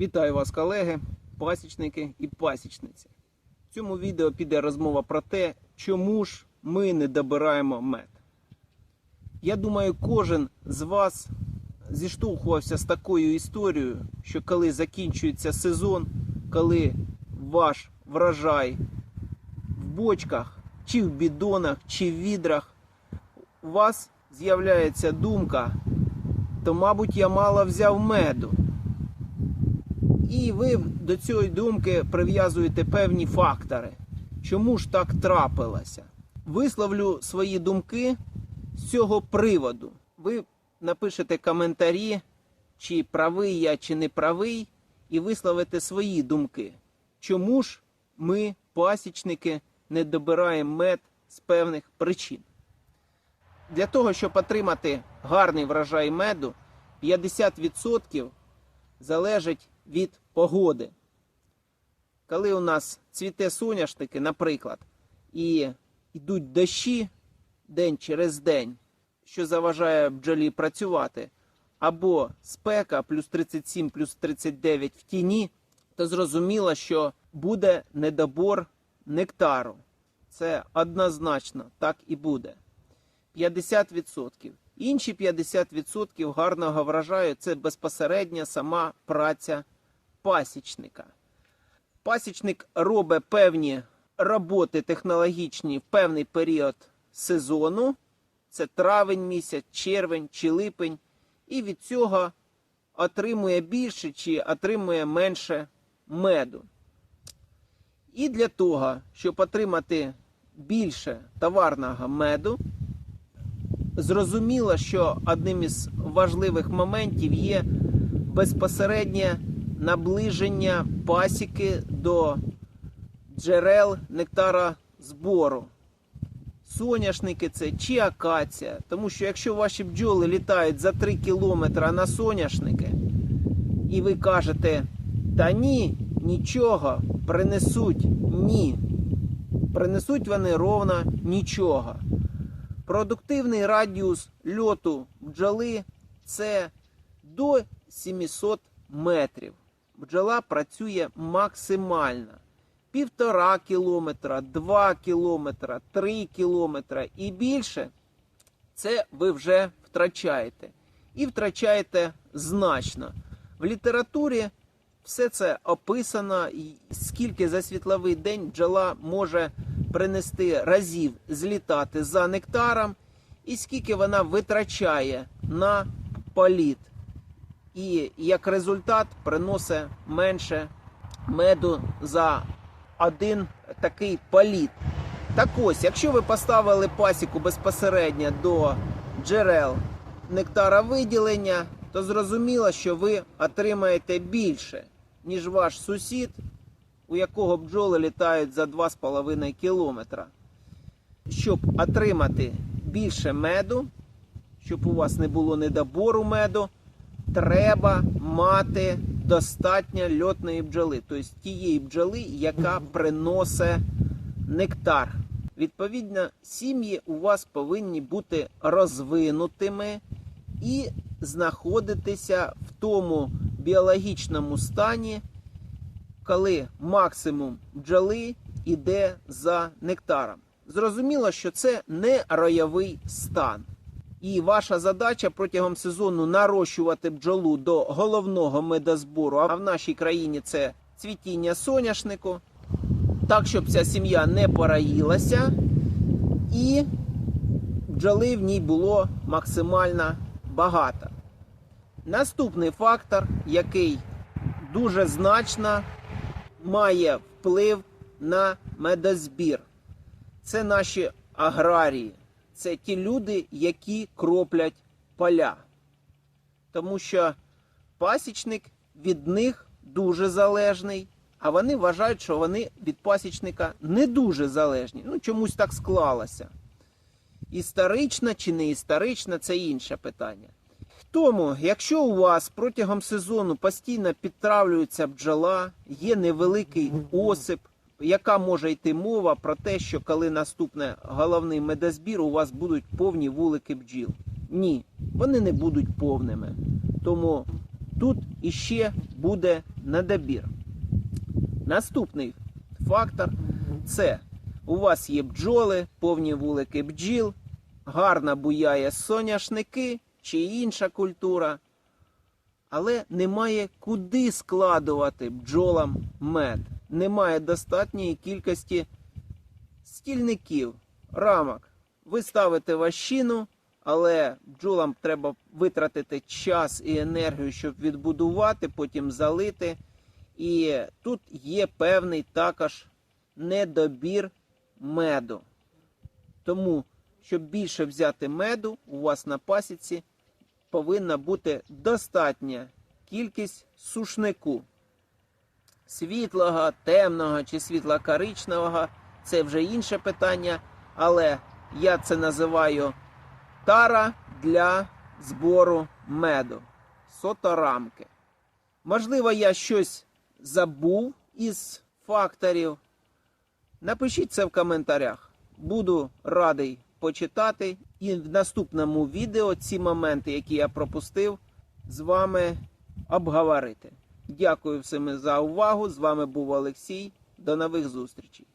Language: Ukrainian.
Вітаю вас, колеги, пасічники і пасічниці. В цьому відео піде розмова про те, чому ж ми не добираємо мед. Я думаю, кожен з вас зіштовхувався з такою історією, що коли закінчується сезон, коли ваш врожай в бочках, чи в бідонах, чи в відрах, у вас з'являється думка, то, мабуть, я мало взяв меду. І ви до цієї думки прив'язуєте певні фактори. Чому ж так трапилося? Висловлю свої думки з цього приводу. Ви напишете коментарі, чи правий я, чи не правий, і висловите свої думки. Чому ж ми, пасічники, не добираємо мед з певних причин? Для того, щоб отримати гарний врожай меду, 50% залежить від погоди. Коли у нас цвіте соняшники, наприклад, і йдуть дощі день через день, що заважає бджолі працювати, або спека плюс 37, плюс 39 в тіні, то зрозуміло, що буде недобор нектару. Це однозначно так і буде. 50%. Інші 50% гарного врожаю це безпосередня сама праця пасічника. Пасічник робить певні роботи технологічні в певний період сезону. Це травень місяць, червень чи липень, і від цього отримує більше чи отримує менше меду. І для того, щоб отримати більше товарного меду, зрозуміло, що одним із важливих моментів є безпосереднє наближення пасіки до джерел нектара збору. Соняшники це чи акація. Тому що якщо ваші бджоли літають за 3 кілометри на соняшники, і ви кажете, та ні, нічого, принесуть ні. Принесуть вони ровно нічого. Продуктивний радіус льоту бджоли це до 700 метрів. Бджола працює максимально. Півтора кілометра, 2 кілометра, 3 кілометра і більше це ви вже втрачаєте. І втрачаєте значно. В літературі все це описано, скільки за світловий день бджола може принести разів злітати за нектаром, і скільки вона витрачає на політ. І як результат приносить менше меду за один такий політ. Так ось, якщо ви поставили пасіку безпосередньо до джерел нектара виділення, то зрозуміло, що ви отримаєте більше, ніж ваш сусід, у якого бджоли літають за 2,5 кілометра. Щоб отримати більше меду, щоб у вас не було недобору меду, треба мати достатньо льотної бджоли, тобто тієї бджоли, яка приносить нектар. Відповідно, сім'ї у вас повинні бути розвинутими і знаходитися в тому біологічному стані, коли максимум бджоли йде за нектаром. Зрозуміло, що це не роєвий стан. І ваша задача протягом сезону нарощувати бджолу до головного медозбору. А в нашій країні це цвітіння соняшнику, так, щоб ця сім'я не пораїлася, і бджоли в ній було максимально багато. Наступний фактор, який дуже значно має вплив на медозбір, це наші аграрії це ті люди, які кроплять поля. Тому що пасічник від них дуже залежний, а вони вважають, що вони від пасічника не дуже залежні. Ну, чомусь так склалося. Історично чи не історично це інше питання. Тому, якщо у вас протягом сезону постійно підтравлюється бджола, є невеликий осип, яка може йти мова про те, що коли наступне головний медозбір, у вас будуть повні вулики бджіл? Ні, вони не будуть повними. Тому тут іще буде недобір. Наступний фактор це у вас є бджоли, повні вулики бджіл, гарно буяє соняшники чи інша культура, але немає куди складувати бджолам мед. Немає достатньої кількості стільників, рамок. Ви ставите ващину, але бджолам треба витратити час і енергію, щоб відбудувати, потім залити. І тут є певний також недобір меду. Тому, щоб більше взяти меду, у вас на пасіці повинна бути достатня кількість сушнику. Світлого, темного чи світло-коричневого це вже інше питання, але я це називаю тара для збору меду. Соторамки. Можливо, я щось забув із факторів. Напишіть це в коментарях. Буду радий почитати. І в наступному відео ці моменти, які я пропустив, з вами обговорити. Дякую всім за увагу. З вами був Олексій. До нових зустрічей.